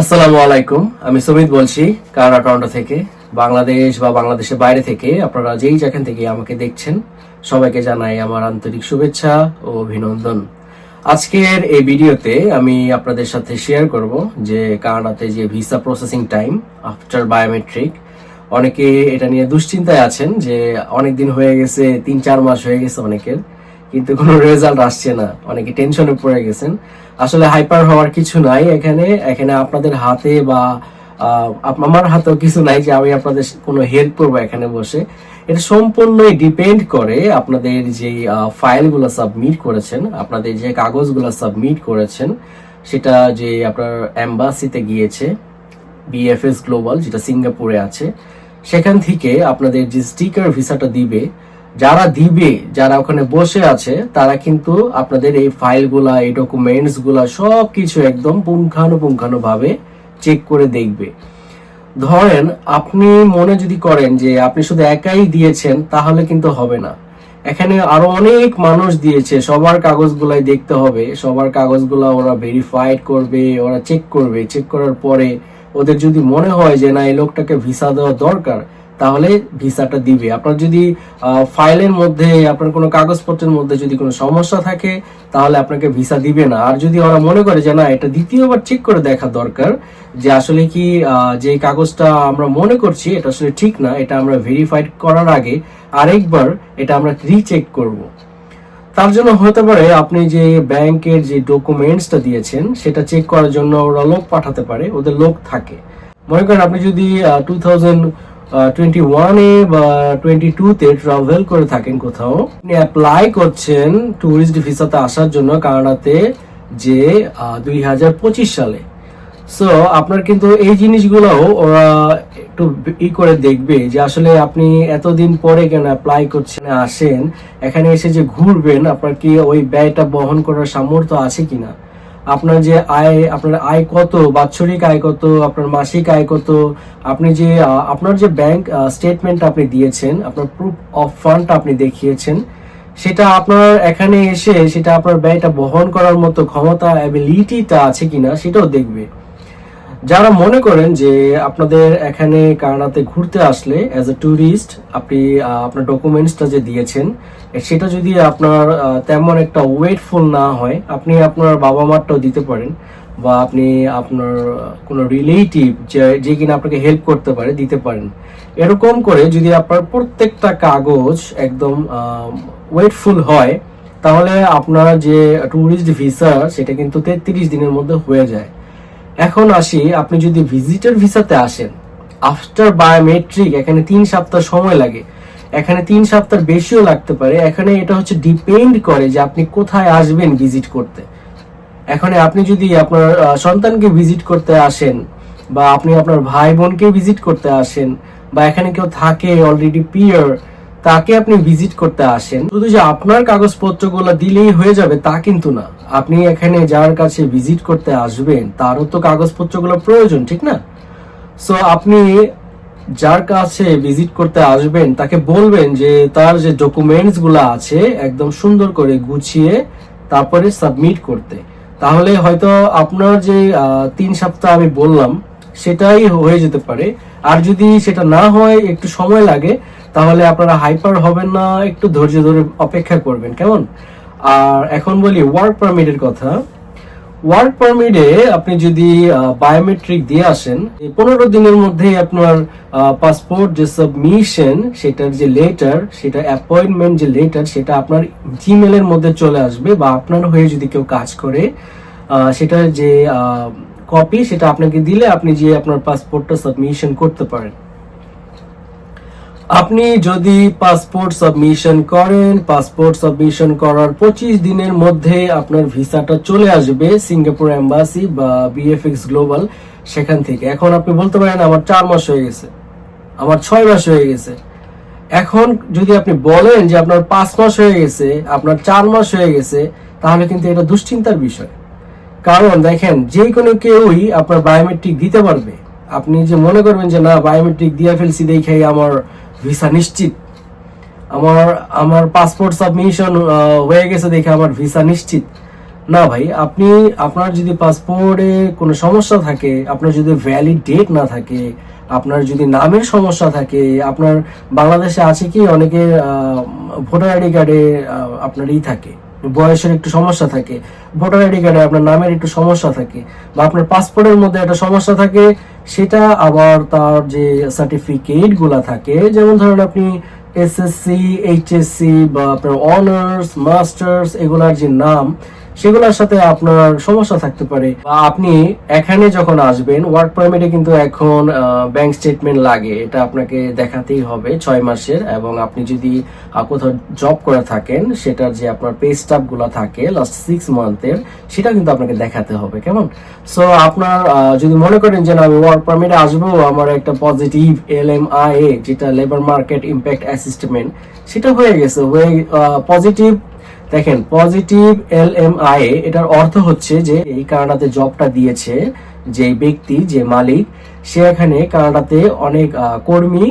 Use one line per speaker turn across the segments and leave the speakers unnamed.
আসসালামু আলাইকুম, আমি সুমিত বলছি কানাডা টরন্টো থেকে। বাংলাদেশ বা বাংলাদেশের বাইরে থেকে আপনারা যেই যেখান থেকে আমাকে দেখছেন, সবাইকে জানাই আমার আন্তরিক শুভেচ্ছা ও অভিনন্দন। আজকের এই ভিডিওতে আমি আপনাদের সাথে শেয়ার করব যে কানাডাতে যে visa processing time after biometric অনেকে এটা নিয়ে দুশ্চিন্তায় আছেন যে অনেক দিন হয়ে গেছে, তিন চার মাস হয়ে গেছে অনেকের। কিন্তু কোনো রেজাল্ট আসছে না। অনেকে টেনশনে পড়ে গেছেন। আসলে হাইপার হওয়ার কিছু নাই এখানে। এখানে আপনাদের হাতে বা আমার হাতেও কিছু নাই যে আমি আপনাদের কোনো হেল্প করব এখানে বসে। এটা সম্পূর্ণই ডিপেন্ড করে আপনাদের যে ফাইলগুলো সাবমিট করেছেন, আপনাদের যে কাগজগুলো সাবমিট করেছেন, সেটা যে আপনার অ্যাম্বাসিতে গিয়েছে বিএফএস গ্লোবাল যেটা সিঙ্গাপুরে আছে, সেখান থেকে আপনাদের যে স্টিকার ভিসাটা দিবে যারা দিবে, যারা ওখানে বসে আছে, তারা কিন্তু আপনাদের এই ফাইলগুলা, এই ডকুমেন্টসগুলা সব কিছু একদম পুঙ্খানুপুঙ্খানু ভাবে চেক করে দেখবে। ধরেন, আপনি মনে যদি করেন যে আপনি শুধু একাই দিয়েছেন, তাহলে কিন্তু হবে না। এখানে আরও অনেক মানুষ দিয়েছে, সবার কাগজগুলাই দেখতে হবে, সবার কাগজগুলা ওরা ভেরিফাইড করবে, ওরা চেক করবে। চেক করার পরে ওদের যদি মনে হয় যে না, এই লোকটাকে ভিসা দেওয়া দরকার তাহলে ভিসাটা দিবে। আপনার যদি ফাইলের মধ্যে, আপনার কোনো কাগজপত্রের মধ্যে যদি কোনো সমস্যা থাকে, তাহলে আপনাকে ভিসা দিবে না। আর যদি ওরা মনে করে যে, না, এটা দ্বিতীয়বার চেক করে দেখা দরকার, যে আসলে কি যে কাগজটা আমরা মনে করছি, এটা আসলে ঠিক না, এটা আমরা ভেরিফাইড করার আগে আরেকবার এটা আমরা রিচেক করব। তার জন্য হতে পারে আপনি যে ব্যাংকের যে ডকুমেন্টসটা দিয়েছেন, সেটা চেক করার জন্য ওরা লোক পাঠাতে পারে, ওদের লোক থাকে। মনে করেন আপনি যদি টু থাউজেন্ড টোয়েন্টি ওয়ানে বা টোয়েন্টি টুতে ট্রাভেল করে থাকেন কোথাও। আপনি অ্যাপ্লাই করছেন ট্যুরিস্ট ভিসাতে আসার জন্য কানাডাতে যে দুই হাজার পঁচিশ সালে। সো আপনার কিন্তু এই জিনিসগুলোও ওরা একটু ই করে দেখবে যে আসলে আপনি এতদিন পরে কেন অ্যাপ্লাই করছেন, আসেন, এখানে এসে যে ঘুরবেন, আপনার কি ওই ব্যয়টা বহন করার সামর্থ্য আছে কিনা? আপনার যে আয়, আপনার আয় কত, বাৎসরিক আয় কত, আপনার মাসিক আয় কত, আপনি যে আপনার যে ব্যাংক স্টেটমেন্ট আপনি দিয়েছেন, আপনার প্রুফ অফ ফান্ড আপনি দেখিয়েছেন, সেটা আপনার এখানে এসে, সেটা আপনার ব্যয়টা বহন করার মতো ক্ষমতা অ্যাবিলিটিটা আছে কিনা, সেটাও দেখবে। যারা মনে করেন যে আপনাদের এখানে কানাডাতে ঘুরতে আসলে অ্যাজ এ ট্যুরিস্ট আপনি আপনার ডকুমেন্টসটা যে দিয়েছেন সেটা যদি আপনার তেমন একটা ওয়েটফুল না হয়, আপনি আপনার বাবা মারটাও দিতে পারেন বা আপনি আপনার কোনো রিলেটিভ যে কিনা আপনাকে হেল্প করতে পারে, দিতে পারেন। এরকম করে যদি আপনার প্রত্যেকটা কাগজ একদম ওয়েটফুল হয়, তাহলে আপনার যে ট্যুরিস্ট ভিসা সেটা কিন্তু তেত্রিশ দিনের মধ্যে হয়ে যায়। এখন আসি, আপনি যদি ভিজিটর ভিসাতে আসেন আফটার বায়োমেট্রিক এখানে তিন সপ্তাহ সময় লাগে। এখানে তিন সপ্তাহ বেশিও লাগতে পারে। এখানে এটা হচ্ছে ডিপেন্ড করে যে আপনি কোথায় আসবেন ভিজিট করতে। এখন আপনি যদি আপনার সন্তানকে ভিজিট করতে আসেন, বা আপনি আপনার ভাই বোনকে ভিজিট করতে আসেন, বা এখানে কেউ থাকে অলরেডি পিয়ার তাকে আপনি ভিজিট করতে আসেন, শুধু যে আপনার কাগজপত্রগুলো দিলেই হয়ে যাবে তা কিন্তু না। আপনি এখানে যার কাছে ভিজিট করতে আসবেন তারও তো কাগজপত্রগুলো প্রয়োজন, ঠিক না? সো আপনি যার কাছে ভিজিট করতে আসবেন, তাকে বলবেন যে তার যে ডকুমেন্টসগুলো আছে, একদম সুন্দর করে গুছিয়ে তারপরে সাবমিট করতে। তাহলে হয়তো আপনার যে তিন সপ্তাহ আমি বললাম, সেটাই হয়ে যেতে পারে। আর যদি সেটা না হয়, একটু সময় লাগে, তাহলে আপনারা হাইপার হবেন না, একটু ধৈর্য ধরে অপেক্ষা করবেন, কেমন? আর এখন বলি ওয়ার্ক পারমিটের কথা। ওয়ার্ক পারমিটে আপনি যদি বায়োমেট্রিক দিয়ে আসেন পনেরো দিনের মধ্যে আপনার পাসপোর্ট যে সাবমিশন সেটার যে লেটার সেটা অ্যাপয়েন্টমেন্ট যে লেটার সেটা আপনার জিমেলের মধ্যে চলে আসবে বা আপনার হয়ে যদি কেউ কাজ করে সেটার যে কপি সেটা আপনাকে দিলে আপনি যে আপনার পাসপোর্টটা সাবমিশন করতে পারেন। আপনি যদি পাসপোর্ট সাবমিশন করেন পাসপোর্ট সাবমিশন করার পঁচিশ দিনের মধ্যে আপনার ভিসাটা চলে আসবে সিঙ্গাপুর এম্বাসি বা বিএফএক্স গ্লোবাল সেখান থেকে। এখন আপনি বলতে পারেন, আমার চার মাস হয়ে গেছে। আমার ছয় মাস হয়ে গেছে। এখন যদি আপনি বলেন যে আপনার পাঁচ মাস হয়ে গেছে, আপনার চার মাস হয়ে গেছে, তাহলে কিন্তু এটা দুশ্চিন্তার বিষয়। কারণ দেখেন, যে কোনো কেউই আপনার বায়োমেট্রিক দিতে পারবে। আপনি যে মনে করবেন যে, না বায়োমেট্রিক দিয়ে ফেলছি দেখে আমার ভিসা নিশ্চিত। আমার আমার পাসপোর্ট সাবমিশন হয়ে গেছে দেখে আমার ভিসা নিশ্চিত। না ভাই, আপনি, আপনার যদি পাসপোর্টে কোনো সমস্যা থাকে, আপনার যদি ভ্যালিড ডেট না থাকে, আপনার যদি নামের সমস্যা থাকে, আপনার বাংলাদেশে আছে কি? অনেকে ভোটার আইডি কার্ডে আপনারই থাকে। বয়সের একটু সমস্যা থাকে, ভোটার আইডি কার্ডে আপনার নামের একটু সমস্যা থাকে বা আপনার পাসপোর্টের মধ্যে একটা সমস্যা থাকে, সেটা আবার তার যে সার্টিফিকেটগুলা থাকে, যেমন ধরেন আপনি এসএসসি এইচএসসি বা আপনার অনার্স মাস্টার্স এগুলার যে নাম সেগুলোর সাথে আপনার সমস্যা থাকতে পারে। আপনি এখানে যখন আসবেন ওয়ার্ক পারমিটে কিন্তু এখন ব্যাংক স্টেটমেন্ট লাগে। এটা আপনাকে দেখাতেই হবে ছয় মাসের। এবং আপনি যদি কোথাও জব করে থাকেন, সেটার যে আপনার পে স্টাফগুলো থাকে লাস্ট সিক্স মান্থের সেটা কিন্তু আপনাকে দেখাতে হবে। কেমন? সো আপনার যদি মনে করেন যে আমি ওয়ার্ক পারমিটে আসব, আমার একটা positive L M I A যেটা লেবার মার্কেট ইম্প্যাক্ট অ্যাসিস্টমেন্ট সেটা হয়ে গেছে। পজিটিভ দেখেন পজিটিভ এল এম আই এটার অর্থ হচ্ছে যে এই কানাডাতে জবটা দিয়েছে যে ব্যক্তি, যে মালিক, সে এখানে কানাডাতে অনেক কর্মী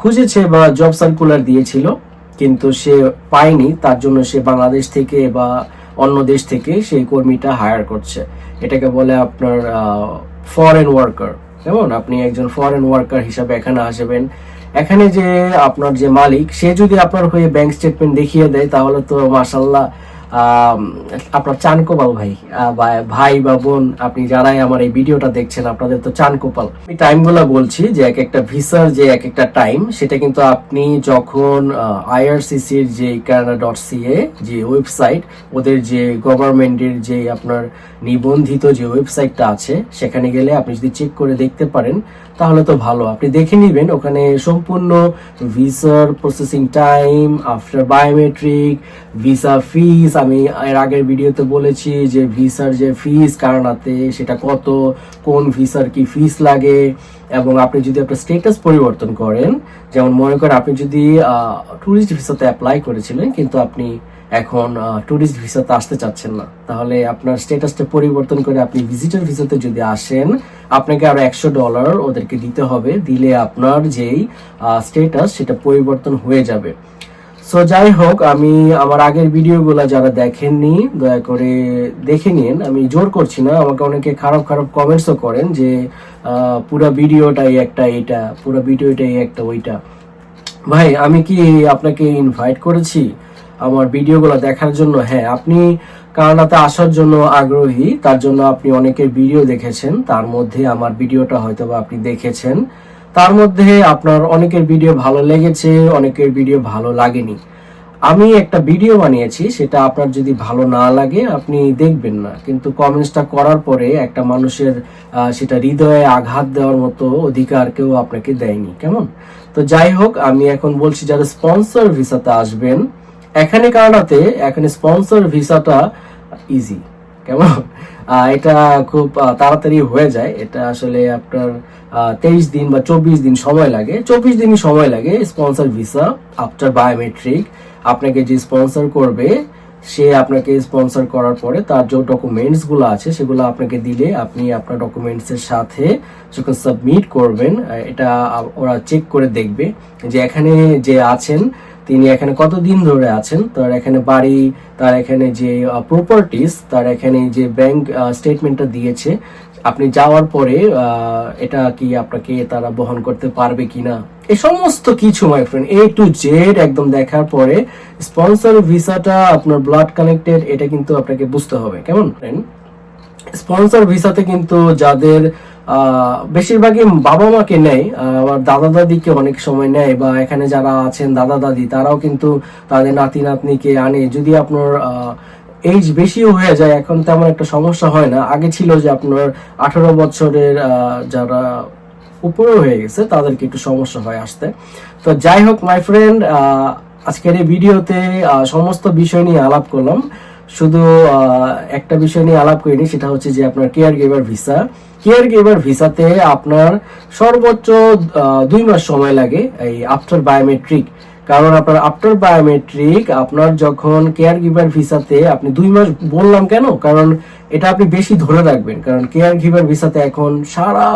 খুঁজেছে বা জব সার্কুলার দিয়েছিল, কিন্তু সে পায়নি। তার জন্য সে বাংলাদেশ থেকে বা অন্য দেশ থেকে সেই কর্মীটা হায়ার করছে। এটাকে বলে আপনার ফরেন ওয়ার্কার কেমন? আপনি একজন ফরেন ওয়ার্কার হিসাবে এখানে আসবেন এখানে যে আপনার যে মালিক, সে যদি আপনার হয়ে ব্যাংক স্টেটমেন্ট দেখিয়ে দেয়, তাহলে তো মাসাল্লাহ আপনার চান কোপাল ভাই ভাই বা বোন, আপনি যারাই আমার এই ভিডিওটা দেখছেন, আপনাদের তো চান কোপাল। আমি টাইমগুলো বলছি যে এক একটা ভিসার যে এক একটা টাইম সেটা কিন্তু আপনি যখন আইআরসিসির যে কানাডা ডট সিএ যে ওয়েবসাইট ওদের যে গভর্নমেন্টের যে আপনার নিবন্ধিত যে ওয়েবসাইটটা আছে, সেখানে গেলে আপনি যদি চেক করে দেখতে পারেন, তাহলে তো ভালো। আপনি দেখে নেবেন ওখানে সম্পূর্ণ ভিসার processing time after biometric visa fees আমি এর আগের ভিডিওতে বলেছি যে ভিসার যে ফিস কারণাতে সেটা কত, কোন ভিসার কি ফিস লাগে, এবং আপনি যদি আপনার স্টেটাস পরিবর্তন করেন, যেমন মনে করেন আপনি যদি ট্যুরিস্ট ভিসাতে অ্যাপ্লাই করেছিলেন, কিন্তু আপনি এখন ট্যুরিস্ট ভিসাতে আসতে চাচ্ছেন না। তাহলে আপনার স্টেটাসটা পরিবর্তন করে আপনি ভিজিটর ভিসাতে যদি আসেন, আপনাকে আরও একশো ডলার ওদেরকে দিতে হবে। দিলে আপনার যেই স্টেটাস সেটা পরিবর্তন হয়ে যাবে। সো যাই হোক, আমি আমার আগের ভিডিওগুলো যারা দেখেননি, দয়া করে দেখে নিন। আমি জোর করছি না, আমাকে অনেকে খারাপ খারাপ কমেন্টসও করেন যে পুরো ভিডিওটাই একটা এটা পুরো ভিডিওটাই একটা ওইটা। ভাই, আমি কি আপনাকে ইনভাইট করেছি? আমার ভিডিওগুলো দেখার জন্য হ্যাঁ আপনি কানাডাতে আসার জন্য আগ্রহী, তার জন্য আপনি অনেকের ভিডিও দেখেছেন, তার মধ্যে আমার ভিডিওটা হয়তো বা আপনি দেখেছেন। তার মধ্যে আপনার অনেকের ভিডিও ভালো লেগেছে, অনেকের ভিডিও ভালো লাগেনি। আমি একটা ভিডিও বানিয়েছি, সেটা আপনার যদি ভালো না লাগে, আপনি দেখবেন না। কিন্তু কমেন্টসটা করার পরে একটা মানুষের সেটা হৃদয়ে আঘাত দেওয়ার মতো অধিকার কেউ আপনাকে দেয়নি, কেমন? তো যাই হোক, আমি এখন বলছি, যারা স্পন্সর ভিসাতে আসবেন এখানে কানাডাতে এখানে স্পন্সর ভিসাটা ইজি কেমন? এটা খুব তাড়াতাড়ি হয়ে যায়। এটা আসলে আপনার তেইশ দিন বা চব্বিশ দিন সময় লাগে। চব্বিশ দিনই সময় লাগে স্পন্সর ভিসা আফটার বায়োমেট্রিক আপনাকে যে স্পন্সর করবে, সে আপনাকে স্পন্সর করার পরে তার যে ডকুমেন্টসগুলো আছে, সেগুলো আপনাকে দিলে আপনি আপনার ডকুমেন্টস এর সাথে যখন সাবমিট করবেন এটা ওরা চেক করে দেখবে যে এখানে যে আছেন তিনি এখানে কতদিন ধরে আছেন তার এখানে বাড়ি, তার এখানে যে প্রপার্টিস তার এখানে যে ব্যাংক স্টেটমেন্টটা দিয়েছে, আপনি যাওয়ার পরে এটা কি আপনাকে তারা বহন করতে পারবে কিনা এই সমস্ত কিছু my friend A to Z একদম দেখার পরে স্পন্সর ভিসাটা আপনার ব্লাড কানেক্টেড এটা কিন্তু আপনাকে বুঝতে হবে, কেমন friend? স্পন্সর ভিসাতে কিন্তু যাদের বেশিরভাগই বাবা মাকে নেয় আবার দাদা দাদিকে অনেক সময় নেয়, বা এখানে যারা আছেন দাদা দাদি তারাও কিন্তু তাদের নাতি নাতনিকে আনে। যদি আপনার এইজ বেশিও হয়ে যায়, এখন তেমন একটা সমস্যা হয় না। আগে ছিল যে আপনার আঠারো বছরের যারা উপরে হয়ে গেছে, তাদেরকে একটু সমস্যা হয় আসতে। তো যাই হোক মাই ফ্রেন্ড আজকের এই ভিডিওতে সমস্ত বিষয় নিয়ে আলাপ করলাম। শুধু একটা বিষয় নিয়ে আলাপ করিনি, সেটা হচ্ছে যে আপনার caregiver visa caregiver ভিসাতে আপনার সর্বোচ্চ দুই মাস সময় লাগে, এই আফটার বায়োমেট্রিক কারণ আপনার আফটার বায়োমেট্রিক আপনার যখন কেয়ার গিভার ভিসাতে আপনি দুই মাস বললাম কেন? কারণ এটা আপনি বেশি ধরে রাখবেন। কারণ কেয়ার গিভার ভিসাতে এখন সারা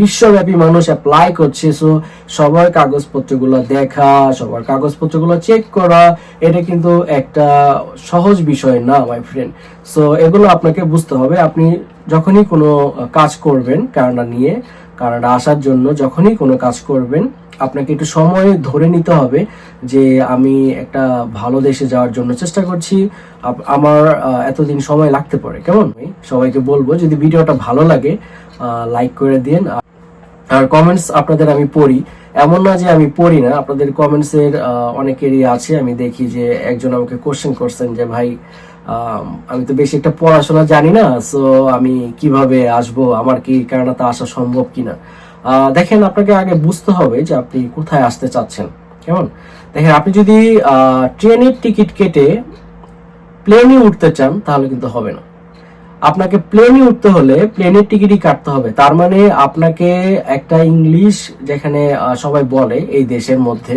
বিশ্বব্যাপী মানুষ অ্যাপ্লাই করছে। সো সবার কাগজপত্রগুলো দেখা, সবার কাগজপত্রগুলো চেক করা, এটা কিন্তু একটা সহজ বিষয় না মাই ফ্রেন্ড সো এগুলো আপনাকে বুঝতে হবে। আপনি যখনই কোনো কাজ করবেন কানাডা নিয়ে কানাডা আসার জন্য যখনই কোনো কাজ করবেন আপনাকে একটু সময় ধরে নিতে হবে যে আমি একটা ভালো দেশে যাওয়ার জন্য চেষ্টা করছি। আমার এতদিন সময় লাগতে পারে। কেমন? সবাইকে বলব যদি ভিডিওটা ভালো লাগে লাইক করে দিন আর কমেন্টস আপনাদের আমি পড়ি। এমন না যে আমি পড়ি না আপনাদের কমেন্টস এর আহ, অনেকেরই আছে। আমি দেখি যে একজন আমাকে কোশ্চেন করছেন যে ভাই আম, তো বেশি একটা পড়াশোনা জানি না সো আমি কীভাবে আসব? আমার কি কানাডাতে আসা সম্ভব কিনা? দেখেন আপনাকে আগে বুঝতে হবে যে আপনি কোথায় আসতে চাচ্ছেন। কেমন? দেখেন, আপনি যদি ট্রেনের টিকিট কেটে প্লেনে উঠতে চান, তাহলে কিন্তু হবে না। আপনাকে প্লেনে উঠতে হলে প্লেনের টিকিটই কাটতে হবে। তার মানে আপনাকে একটা ইংলিশ যেখানে সবাই বলে এই দেশের মধ্যে,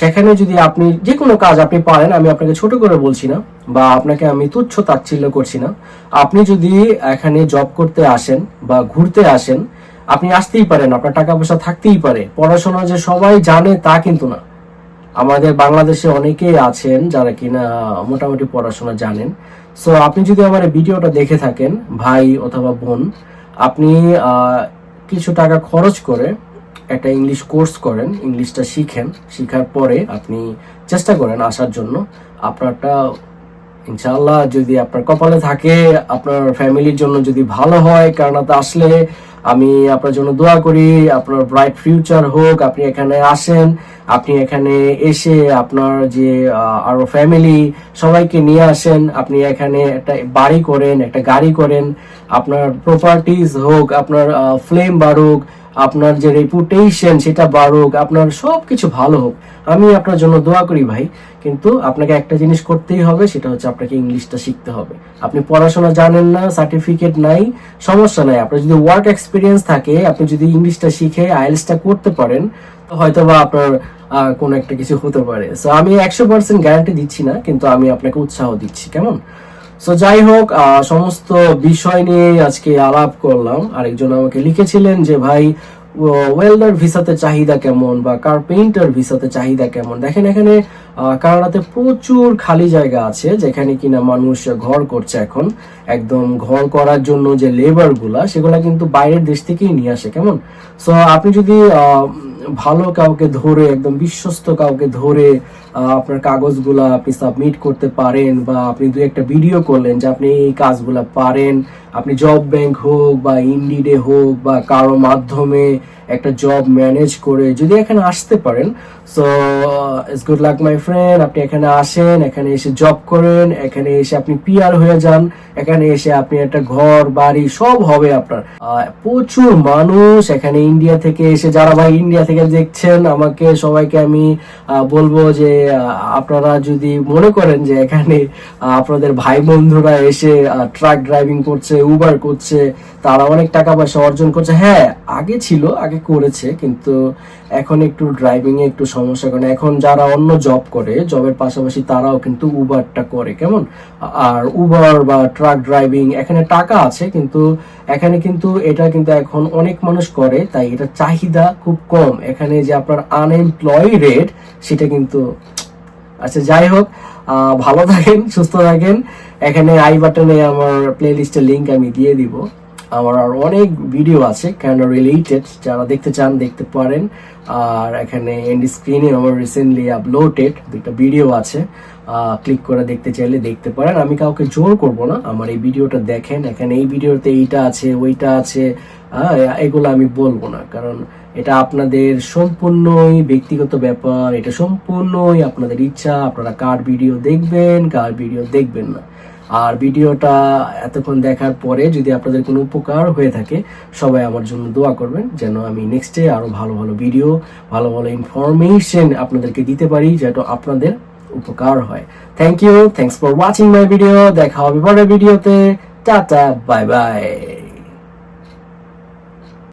সেখানে যদি আপনি যে কোনো কাজ আপনি পারেন, আমি আপনাকে ছোট করে বলছি না, বা আপনাকে আমি তুচ্ছ তাচ্ছিল্য করছি না। আপনি যদি এখানে জব করতে আসেন বা ঘুরতে আসেন আপনি আসতেই পারেন, আপনার টাকা পয়সা থাকতেই পারে। পড়াশোনা যে সবাই জানে তা কিন্তু না। আমাদের বাংলাদেশে অনেকেই আছেন যারা কিনা মোটামুটি পড়াশোনা জানেন। সো আপনি যদি আমার ভিডিওটা দেখে থাকেন, ভাই অথবা বোন, আপনি কিছু টাকা খরচ করে একটা ইংলিশ কোর্স করেন ইংলিশটা শিখেন। শিখার পরে আপনি চেষ্টা করেন আসার জন্য। আপনারটা ইনশাল্লাহ যদি আপনার কপালে থাকে, আপনার ফ্যামিলির জন্য যদি ভালো হয় কারণাতে আসলে আমি আপনার জন্য দোয়া করি, আপনার ব্রাইট ফিউচার হোক, আপনি এখানে আসেন, আপনি এখানে এসে আপনার যে আরও আরও ফ্যামিলি সবাইকে নিয়ে আসেন, আপনি এখানে একটা বাড়ি করেন, একটা গাড়ি করেন, আপনার প্রপার্টিজ হোক, আপনার ফ্লেম বাড়ুক আপনার যে রেপুটেশন সেটা বাড়ুক, আপনার সবকিছু ভালো হোক, আমি আপনার জন্য দোয়া করি ভাই। কিন্তু আপনাকে একটা জিনিস করতেই হবে, সেটা হচ্ছে আপনাকে ইংলিশটা শিখতে হবে। আপনি পড়াশোনা জানেন না সার্টিফিকেট নাই, সমস্যা নাই। আপনার যদি ওয়ার্ক এক্সপিরিয়েন্স থাকে, আপনি যদি ইংলিশটা শিখে আইএলসটা করতে পারেন, তো হয়তো বা আপনার কোনো একটা কিছু হতে পারে। সো আমি একশো পার্সেন্ট গ্যারান্টি দিচ্ছি না, কিন্তু আমি আপনাকে উৎসাহ দিচ্ছি, কেমন? সো যাই হোক সমস্ত বিষয় নিয়ে আজকে আলাপ করলাম। আরেকজন আমাকে লিখেছিলেন যে, ভাই ওয়েল্ডার ভিসাতে চাহিদা কেমন বা কার্পেন্টার ভিসাতে চাহিদা কেমন? দেখেন, এখানে কানাডাতে প্রচুর খালি জায়গা আছে, যেখানে কিনা মানুষ ঘর করছে এখন। একদম ঘর করার জন্য যে লেবারগুলা, সেগুলা কিন্তু বাইরের দেশ থেকেই নিয়ে আসে, কেমন? সো আপনি যদি ভালো কাউকে ধরে, একদম বিশ্বস্ত কাউকে ধরে আপনার কাগজগুলা আপনি সাবমিট করতে পারেন বা আপনি দু একটা ভিডিও করলেন যে আপনি এই কাজগুলা পারেন, আপনি জব ব্যাংক হোক বা ইন্ডিডে হোক বা কারও মাধ্যমে একটা জব ম্যানেজ করে যদি এখানে আসতে পারেন so it's good luck my friend আপনি এখানে আসেন, এখানে এসে জব করেন, এখানে এসে আপনি পিআর হয়ে যান, এখানে এসে আপনি একটা ঘর, বাড়ি, সব হবে আপনার। প্রচুর মানুষ এখানে ইন্ডিয়া থেকে এসে, যারা ভাই ইন্ডিয়া থেকে দেখছেন, আমাকে সবাইকে আমি বলব যে আপনারা যদি মনে করেন যে এখানে আপনাদের ভাই বন্ধুরা এসে ট্রাক ড্রাইভিং করছে উবার করছে, তারা অনেক টাকা পয়সা অর্জন করছে। হ্যাঁ আগে ছিল, আগে করেছে, কিন্তু এখন একটু ড্রাইভিং এ একটু সমস্যা কারণ এখন যারা অন্য জব করে জবের পাশাপাশি তারাও কিন্তু উবারটা করে, কেমন? আর উবার বা ট্রাক ড্রাইভিং এখানে টাকা আছে, কিন্তু এখানে কিন্তু এটা কিন্তু এখন অনেক মানুষ করে, তাই এটা চাহিদা খুব কম। এখানে যে আপনার আনএমপ্লয় রেট সেটা কিন্তু আচ্ছা যাই হোক ভালো থাকেন, সুস্থ থাকেন। এখানে আই বাটনে আমার প্লে লিস্টের লিঙ্ক আমি দিয়ে দিব। আমার আর অনেক ভিডিও আছে ক্যানাডা রিলেটেড যারা দেখতে চান দেখতে পারেন। আর এখানে এন্ড স্ক্রিনে আমার রিসেন্টলি আপলোডেড দুইটা ভিডিও আছে। ক্লিক করে দেখতে চাইলে দেখতে পারেন। আমি কাউকে জোর করব না, আমার এই ভিডিওটা দেখেন। এখানে এই ভিডিওতে এইটা আছে, ওইটা আছে এগুলো আমি বলব না। কারণ এটা আপনাদের সম্পূর্ণই ব্যক্তিগত ব্যাপার, এটা সম্পূর্ণই আপনাদের ইচ্ছা। আপনারা কার ভিডিও দেখবেন, কার ভিডিও দেখবেন না। আর ভিডিওটা এতক্ষণ দেখার পরে যদি আপনাদের কোনো উপকার হয়ে থাকে, সবাই আমার জন্য দোয়া করবেন যেন আমি নেক্সটে আরও ভালো ভালো ভিডিও ভালো ভালো ইনফরমেশন আপনাদেরকে দিতে পারি যেটা আপনাদের উপকার হয়। Thank you thanks for watching my video দেখা হবে পরের ভিডিওতে টাটা বাই বাই